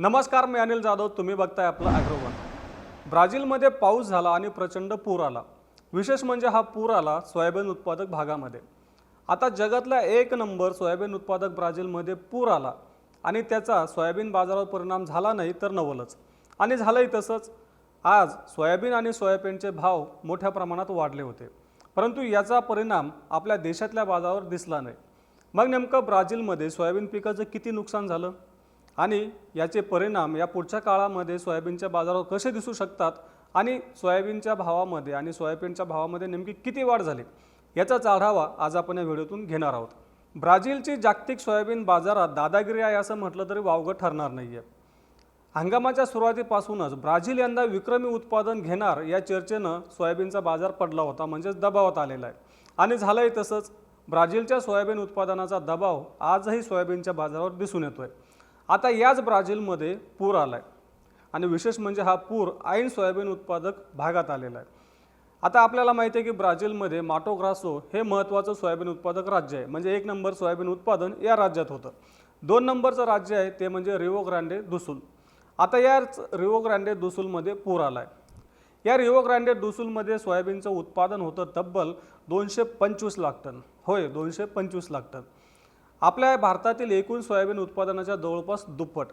नमस्कार मी अनिल जाधव. तुम्ही बघताय आपलं ॲग्रोवन ब्राझीलमध्ये पाऊस झाला आणि प्रचंड पूर आला. विशेष म्हणजे हा पूर आला सोयाबीन उत्पादक भागामध्ये. आता जगातला एक नंबर सोयाबीन उत्पादक ब्राझीलमध्ये पूर आला आणि त्याचा सोयाबीन बाजारावर परिणाम झाला नाही तर नवलच. आणि झालंही तसंच. आज सोयाबीन आणि सोयाबीनचे भाव मोठ्या प्रमाणात वाढले होते. परंतु याचा परिणाम आपल्या देशातल्या बाजारावर दिसला नाही. मग नेमकं ब्राझीलमध्ये सोयाबीन पिकाचं किती नुकसान झालं? आणि याचे परिणाम या पुढच्या काळामध्ये सोयाबीनच्या बाजारावर कसे दिसू शकतात आणि सोयाबीनच्या भावामध्ये आणि सोयाबीनच्या भावामध्ये नेमकी किती वाढ झाली याचाच आढावा आज आपण या व्हिडिओतून घेणार आहोत. ब्राझीलची जागतिक सोयाबीन बाजारात दादागिरी आहे असं म्हटलं तरी वावगं ठरणार नाही आहे हंगामाच्या सुरुवातीपासूनच ब्राझील यंदा विक्रमी उत्पादन घेणार या चर्चेनं सोयाबीनचा बाजार पडला होता म्हणजेच दबावात आलेला आहे. आणि झालंही तसंच ब्राझीलच्या सोयाबीन उत्पादनाचा दबाव आजही सोयाबीनच्या बाजारावर दिसून येतो आहे आता याच ब्राझीलमध्ये पूर आला आहे आणि विशेष म्हणजे हा पूर ऐन सोयाबीन उत्पादक भागात आलेला आहे. आता आपल्याला माहिती आहे की ब्राझीलमध्ये माटोग्रासो हे महत्त्वाचं सोयाबीन उत्पादक राज्य आहे. म्हणजे एक नंबर सोयाबीन उत्पादन या राज्यात होतं. दोन नंबरचं राज्य आहे ते म्हणजे रिओ ग्रांडे दुसूल आता याच रिओ ग्रांडे दुसूलमध्ये पूर आला आहे या रिओ ग्रांडे दुसूलमध्ये सोयाबीनचं उत्पादन होतं तब्बल दोनशे पंचवीस लाख टन. होय दोनशे पंचवीस लाख टन. आपल्या भारतातील एकूण सोयाबीन उत्पादनाच्या जवळपास दुप्पट.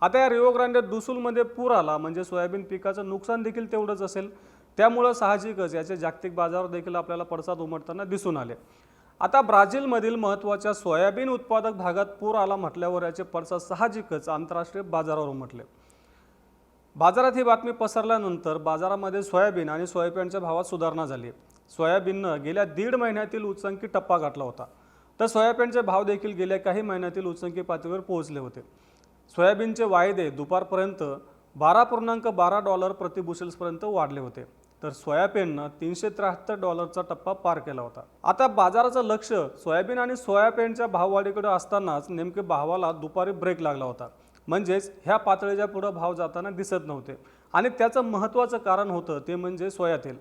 आता या रिओ ग्रांडे दुसूलमध्ये पूर आला म्हणजे सोयाबीन पिकाचं नुकसान देखील तेवढंच असेल. त्यामुळं साहजिकच याचे जागतिक बाजारावर देखील आपल्याला पडसाद उमटताना दिसून आले. आता ब्राझीलमधील महत्त्वाच्या सोयाबीन उत्पादक भागात पूर आला म्हटल्यावर याचे पडसाद साहजिकच आंतरराष्ट्रीय बाजारावर उमटले. बाजारात ही बातमी पसरल्यानंतर बाजारामध्ये सोयाबीन आणि सोयाबीनच्या भावात सुधारणा झाली. सोयाबीननं गेल्या दीड महिन्यातील उच्चांकी टप्पा गाठला होता. तर सोयाबीनचे भाव देखील गेल्या काही महिन्यातील उच्चंकी पातळीवर पोहोचले होते. सोयाबीनचे वायदे दुपारपर्यंत बारा पूर्णांक बारा डॉलर प्रति बुशेल्सपर्यंत वाढले होते. तर सोयाबीननं तीनशे त्र्याहत्तर डॉलरचा टप्पा पार केला होता. आता बाजाराचं लक्ष सोयाबीन आणि सोयाबीनच्या भाववाढीकडे असतानाच नेमके भावाला दुपारी ब्रेक लागला होता. म्हणजेच ह्या पातळीच्या पुढं भाव जाताना दिसत नव्हते. आणि त्याचं महत्त्वाचं कारण होतं ते म्हणजे सोयातेल.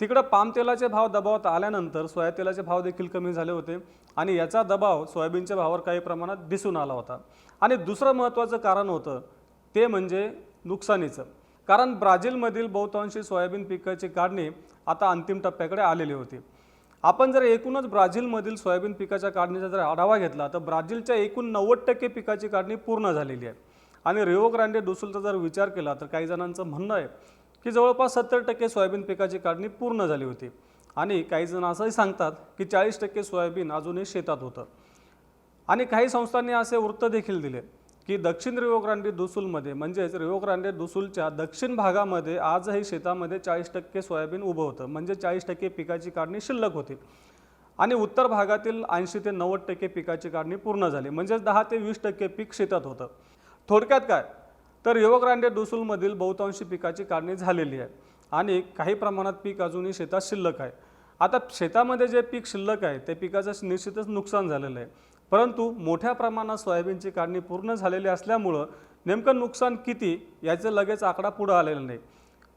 तिकडं पाम तेलाचे भाव दबावात आल्यानंतर सोयातेलाचे भाव देखील कमी झाले होते आणि याचा दबाव सोयाबीनच्या भावावर काही प्रमाणात दिसून आला होता. आणि दुसरं महत्त्वाचं कारण होतं ते म्हणजे नुकसानीचं. कारण ब्राझीलमधील बहुतांशी सोयाबीन पिकाची काढणी आता अंतिम टप्प्याकडे आलेली होती. आपण जर एकूणच ब्राझीलमधील सोयाबीन पिकाच्या काढणीचा जर आढावा घेतला तर ब्राझीलच्या एकूण नव्वद टक्के पिकाची काढणी पूर्ण झालेली आहे. आणि रिओ ग्रांडे डुसुलचा जर विचार केला तर काही जणांचं म्हणणं आहे की जवळपास सत्तर टक्के सोयाबीन पिकाची काढणी पूर्ण झाली होती. आणि काही जण असंही सांगतात की चाळीस टक्के सोयाबीन अजूनही शेतात होतं. आणि काही संस्थांनी असे वृत्त देखील दिले की दक्षिण रिओ ग्रांडे दुसूलमध्ये म्हणजेच रिओ ग्रांडे दुसूलच्या दक्षिण भागामध्ये आजही शेतामध्ये चाळीस टक्के सोयाबीन उभं होतं. म्हणजे चाळीस टक्के पिकाची काढणी शिल्लक होती. आणि उत्तर भागातील ऐंशी ते नव्वद टक्के पिकाची काढणी पूर्ण झाली. म्हणजेच दहा ते वीस टक्के पीक शेतात होतं. थोडक्यात काय? तर रिओ ग्रांडे बहुतांशी पिकाची काढणी झालेली आहे. आणि काही प्रमाणात पीक अजूनही शेतात शिल्लक आहे. आता शेतामध्ये जे पीक शिल्लक आहे ते पिकाचं निश्चितच नुकसान झालेलं आहे. परंतु मोठ्या प्रमाणात सोयाबीनची काढणी पूर्ण झालेली असल्यामुळं नेमकं नुकसान किती याचं लगेच आकडा पुढं आलेला नाही.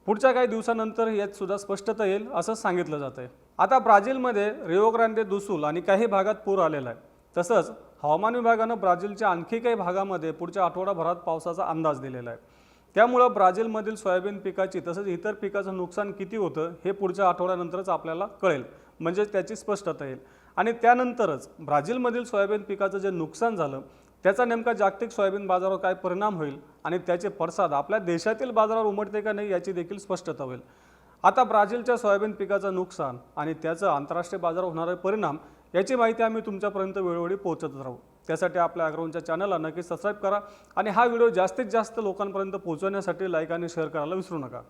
पुढच्या काही दिवसानंतर यात सुद्धा स्पष्टता येईल असं सांगितलं जातं आहे आता ब्राझीलमध्ये रिओग्रांडे दुसूल आणि काही भागात पूर आलेला आहे. तसंच हवामान विभागानं ब्राझीलच्या आणखी काही भागामध्ये पुढच्या आठवडाभरात पावसाचा अंदाज दिलेला आहे. त्यामुळं ब्राझीलमधील सोयाबीन पिकाची तसंच इतर पिकाचं नुकसान किती होतं हे पुढच्या आठवड्यानंतरच आपल्याला कळेल. म्हणजे त्याची स्पष्टता येईल. आणि त्यानंतरच ब्राझीलमधील सोयाबीन पिकाचं जे नुकसान झालं त्याचा नेमका जागतिक सोयाबीन बाजारावर काय परिणाम होईल आणि त्याचे पडसाद आपल्या देशातील बाजारावर उमटते का नाही याची देखील स्पष्टता होईल. आता ब्राझीलच्या सोयाबीन पिकाचं नुकसान आणि त्याचं आंतरराष्ट्रीय बाजारावर होणारे परिणाम याची माहिती आम्ही तुमच्यापर्यंत वेळोवेळी पोहोचत राहू. त्यासाठी आपल्या अग्रवनच्या चॅनलला नक्की सबस्क्राईब करा आणि हा व्हिडिओ जास्तीत जास्त लोकांपर्यंत पोहोचवण्यासाठी लाईक आणि शेअर करायला विसरू नका.